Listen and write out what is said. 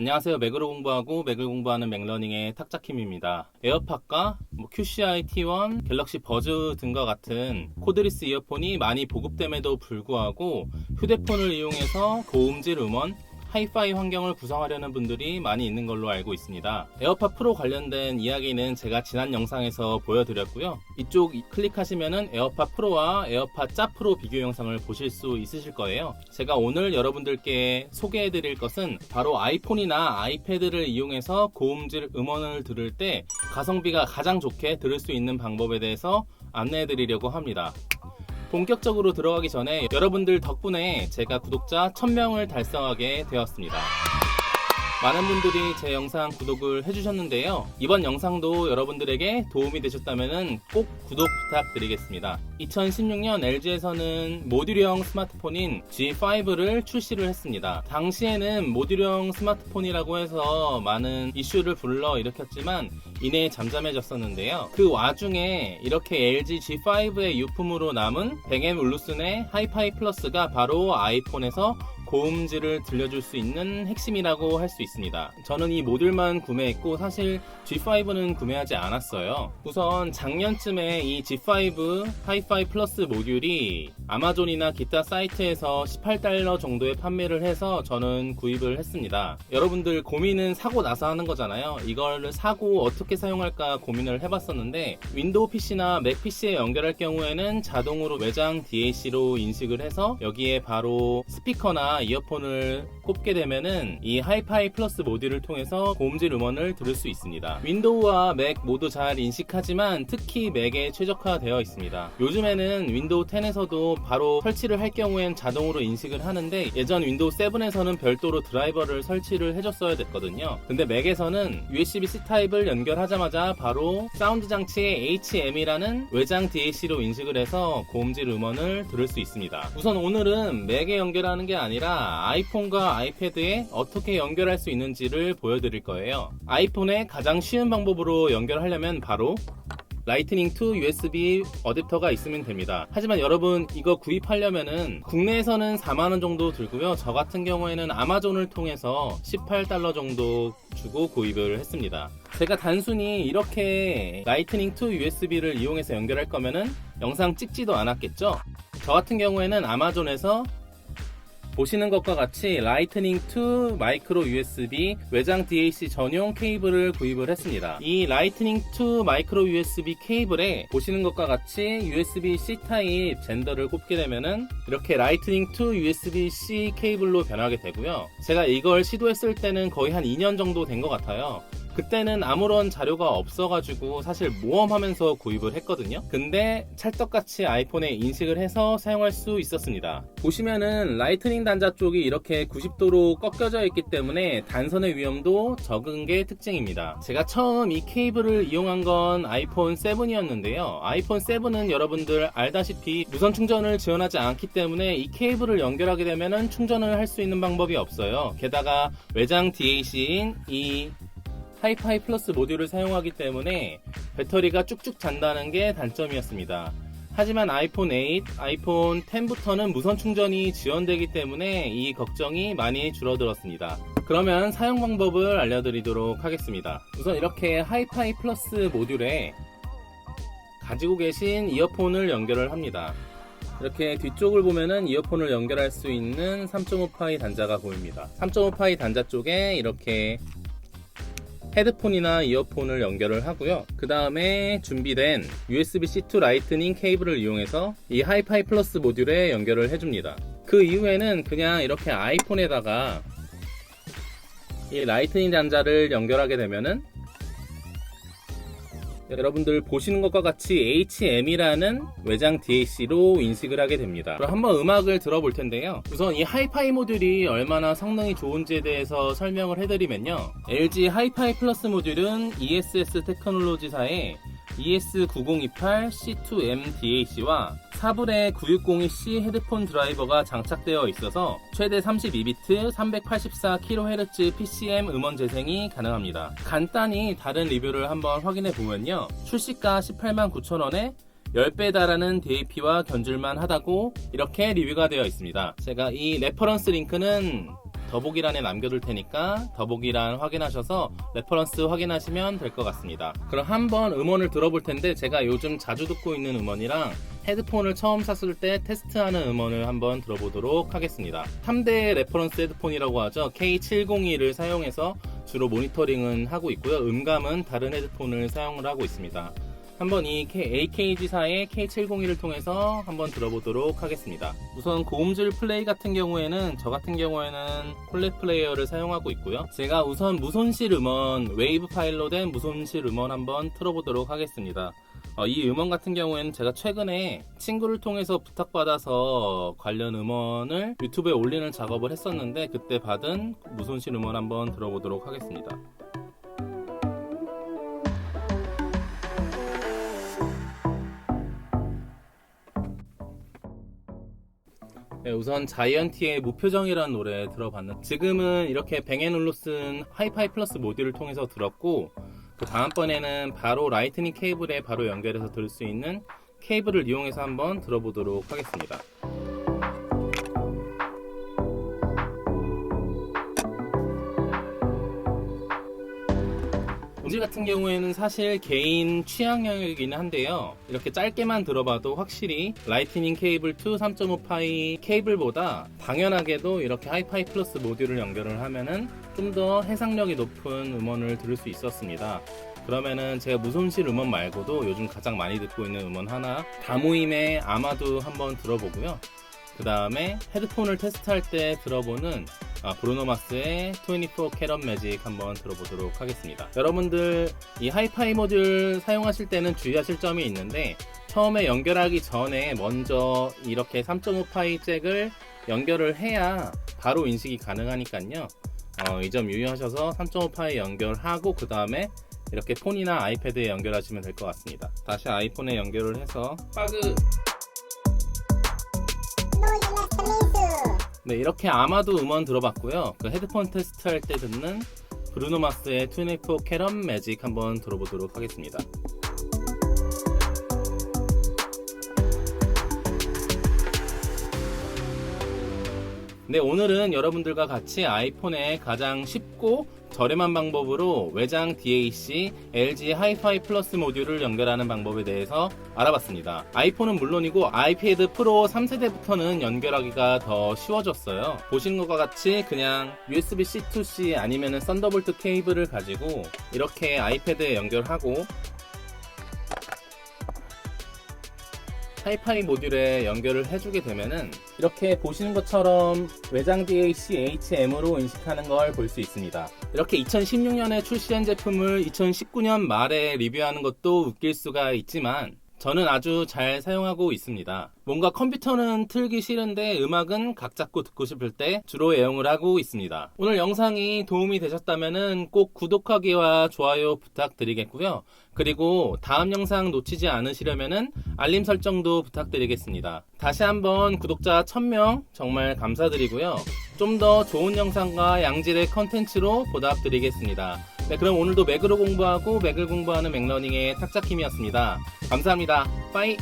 안녕하세요. 맥으로 공부하고 맥을 공부하는 맥러닝의 탁자킴입니다. 에어팟과 뭐 QCI T1, 갤럭시 버즈 등과 같은 코드리스 이어폰이 많이 보급됨에도 불구하고 휴대폰을 이용해서 고음질 음원, 하이파이 환경을 구성하려는 분들이 많이 있는 걸로 알고 있습니다. 에어팟 프로 관련된 이야기는 제가 지난 영상에서 보여드렸고요. 이쪽 클릭하시면은 에어팟 프로와 에어팟 짜 프로 비교 영상을 보실 수 있으실 거예요. 제가 오늘 여러분들께 소개해드릴 것은 바로 아이폰이나 아이패드를 이용해서 고음질 음원을 들을 때 가성비가 가장 좋게 들을 수 있는 방법에 대해서 안내해드리려고 합니다. 본격적으로 들어가기 전에 여러분들 덕분에 제가 구독자 1000명을 달성하게 되었습니다. 많은 분들이 제 영상 구독을 해주셨는데요. 이번 영상도 여러분들에게 도움이 되셨다면 꼭 구독 부탁드리겠습니다. 2016년 LG에서는 모듈형 스마트폰인 G5를 출시를 했습니다. 당시에는 모듈형 스마트폰이라고 해서 많은 이슈를 불러 일으켰지만 이내 잠잠해졌었는데요. 그 와중에 이렇게 LG G5의 유품으로 남은 뱅앤 울루슨의 하이파이 플러스가 바로 아이폰에서 고음질을 들려줄 수 있는 핵심이라고 할 수 있습니다. 저는 이 모듈만 구매했고 사실 G5는 구매하지 않았어요. 우선 작년쯤에 이 G5 하이파이 플러스 모듈이 아마존이나 기타 사이트에서 18달러 정도에 판매를 해서 저는 구입을 했습니다. 여러분들 고민은 사고 나서 하는 거잖아요. 이걸 사고 어떻게 사용할까 고민을 해봤었는데 윈도우 PC나 맥 PC에 연결할 경우에는 자동으로 외장 DAC로 인식을 해서 여기에 바로 스피커나 이어폰을 꼽게 되면은 이 하이파이 플러스 모듈을 통해서 고음질 음원을 들을 수 있습니다. 윈도우와 맥 모두 잘 인식하지만 특히 맥에 최적화되어 있습니다. 요즘에는 윈도우 10에서도 바로 설치를 할 경우엔 자동으로 인식을 하는데 예전 윈도우 7에서는 별도로 드라이버를 설치를 해줬어야 됐거든요. 근데 맥에서는 USB-C 타입을 연결하자마자 바로 사운드 장치에 HM이라는 외장 DAC로 인식을 해서 고음질 음원을 들을 수 있습니다. 우선 오늘은 맥에 연결하는 게 아니라 아이폰과 아이패드에 어떻게 연결할 수 있는지를 보여드릴 거예요. 아이폰에 가장 쉬운 방법으로 연결하려면 바로 라이트닝 투 USB 어댑터가 있으면 됩니다. 하지만 여러분 이거 구입하려면은 국내에서는 4만원 정도 들고요. 저 같은 경우에는 아마존을 통해서 18달러 정도 주고 구입을 했습니다. 제가 단순히 이렇게 라이트닝 투 USB를 이용해서 연결할 거면은 영상 찍지도 않았겠죠? 저 같은 경우에는 아마존에서 보시는 것과 같이 라이트닝 2 마이크로 USB 외장 DAC 전용 케이블을 구입을 했습니다. 이 라이트닝 2 마이크로 USB 케이블에 보시는 것과 같이 USB-C 타입 젠더를 꼽게 되면은 이렇게 라이트닝 2 USB-C 케이블로 변하게 되고요. 제가 이걸 시도했을 때는 거의 한 2년 정도 된 것 같아요. 그때는 아무런 자료가 없어가지고 사실 모험하면서 구입을 했거든요. 근데 찰떡같이 아이폰에 인식을 해서 사용할 수 있었습니다. 보시면은 라이트닝 단자 쪽이 이렇게 90도로 꺾여져 있기 때문에 단선의 위험도 적은 게 특징입니다. 제가 처음 이 케이블을 이용한 건 아이폰 7이었는데요. 아이폰 7은 여러분들 알다시피 무선 충전을 지원하지 않기 때문에 이 케이블을 연결하게 되면은 충전을 할 수 있는 방법이 없어요. 게다가 외장 DAC인 이 하이파이 플러스 모듈을 사용하기 때문에 배터리가 쭉쭉 잔다는 게 단점이었습니다. 하지만 아이폰 8, 아이폰 10부터는 무선 충전이 지원되기 때문에 이 걱정이 많이 줄어들었습니다. 그러면 사용 방법을 알려드리도록 하겠습니다. 우선 이렇게 하이파이 플러스 모듈에 가지고 계신 이어폰을 연결을 합니다. 이렇게 뒤쪽을 보면은 이어폰을 연결할 수 있는 3.5파이 단자가 보입니다. 3.5파이 단자 쪽에 이렇게 헤드폰이나 이어폰을 연결을 하고요. 그 다음에 준비된 USB-C to 라이트닝 케이블을 이용해서 이 하이파이 플러스 모듈에 연결을 해줍니다. 그 이후에는 그냥 이렇게 아이폰에다가 이 라이트닝 단자를 연결하게 되면은 여러분들 보시는 것과 같이 HM이라는 외장 DAC로 인식을 하게 됩니다. 그럼 한번 음악을 들어볼 텐데요. 우선 이 하이파이 모듈이 얼마나 성능이 좋은지에 대해서 설명을 해드리면요. LG 하이파이 플러스 모듈은 ESS 테크놀로지사의 ES9028C2M DAC와 4불의 9602C 헤드폰 드라이버가 장착되어 있어서 최대 32비트 384kHz PCM 음원 재생이 가능합니다. 간단히 다른 리뷰를 한번 확인해 보면요. 출시가 18만 9천원에 10배 달하는 DAP와 견줄만 하다고 이렇게 리뷰가 되어 있습니다. 제가 이 레퍼런스 링크는 더보기란에 남겨둘 테니까 더보기란 확인하셔서 레퍼런스 확인하시면 될 것 같습니다. 그럼 한번 음원을 들어볼 텐데 제가 요즘 자주 듣고 있는 음원이랑 헤드폰을 처음 샀을 때 테스트하는 음원을 한번 들어보도록 하겠습니다. 3대 레퍼런스 헤드폰이라고 하죠. K702를 사용해서 주로 모니터링은 하고 있고요. 음감은 다른 헤드폰을 사용을 하고 있습니다. 한번 이 AKG사의 K702를 통해서 한번 들어보도록 하겠습니다. 우선 고음질 플레이 같은 경우에는 저 같은 경우에는 콜렉 플레이어를 사용하고 있고요. 제가 우선 무손실 음원, 웨이브 파일로 된 무손실 음원 한번 틀어보도록 하겠습니다. 어, 이 음원 같은 경우에는 제가 최근에 친구를 통해서 부탁받아서 관련 음원을 유튜브에 올리는 작업을 했었는데 그때 받은 무손실 음원 한번 들어보도록 하겠습니다. 네, 우선 자이언티의 무표정이라는 노래 들어봤는데 지금은 이렇게 뱅앤올로슨 하이파이 플러스 모듈을 통해서 들었고 그 다음번에는 바로 라이트닝 케이블에 바로 연결해서 들을 수 있는 케이블을 이용해서 한번 들어보도록 하겠습니다. 음질 같은 경우에는 사실 개인 취향 영역이긴 한데요. 이렇게 짧게만 들어봐도 확실히 라이트닝 케이블 2 3.5파이 케이블보다 당연하게도 이렇게 하이파이 플러스 모듈을 연결을 하면은 좀 더 해상력이 높은 음원을 들을 수 있었습니다. 그러면은 제가 무손실 음원 말고도 요즘 가장 많이 듣고 있는 음원 하나 다모임의 아마도 한번 들어보고요. 그 다음에 헤드폰을 테스트할 때 들어보는 아, 브루노마스의 24 캐럿 매직 한번 들어보도록 하겠습니다. 여러분들 이 하이파이 모듈 사용하실 때는 주의하실 점이 있는데 처음에 연결하기 전에 먼저 이렇게 3.5파이 잭을 연결을 해야 바로 인식이 가능하니까요. 어, 이 점 유의하셔서 3.5파이 연결하고 그 다음에 이렇게 폰이나 아이패드에 연결하시면 될 것 같습니다. 다시 아이폰에 연결을 해서 빠그 네, 이렇게 아마도 음원 들어봤고요. 그 헤드폰 테스트 할 때 듣는 브루노 마스의 24 캐럿 매직 한번 들어보도록 하겠습니다. 네, 오늘은 여러분들과 같이 아이폰에 가장 쉽고 저렴한 방법으로 외장 DAC, LG 하이파이 플러스 모듈을 연결하는 방법에 대해서 알아봤습니다. 아이폰은 물론이고 아이패드 프로 3세대부터는 연결하기가 더 쉬워졌어요. 보시는 것과 같이 그냥 USB-C to C 아니면 썬더볼트 케이블을 가지고 이렇게 아이패드에 연결하고 하이파이 모듈에 연결을 해주게 되면은 이렇게 보시는 것처럼 외장 DAC HM으로 인식하는 걸 볼 수 있습니다. 이렇게 2016년에 출시한 제품을 2019년 말에 리뷰하는 것도 웃길 수가 있지만 저는 아주 잘 사용하고 있습니다. 뭔가 컴퓨터는 틀기 싫은데 음악은 각 잡고 듣고 싶을 때 주로 애용을 하고 있습니다. 오늘 영상이 도움이 되셨다면 꼭 구독하기와 좋아요 부탁드리겠고요. 그리고 다음 영상 놓치지 않으시려면 알림 설정도 부탁드리겠습니다. 다시 한번 구독자 1000명 정말 감사드리고요. 좀 더 좋은 영상과 양질의 컨텐츠로 보답드리겠습니다. 네, 그럼 오늘도 맥으로 공부하고 맥을 공부하는 맥러닝의 탁자킴이었습니다. 감사합니다. 빠이!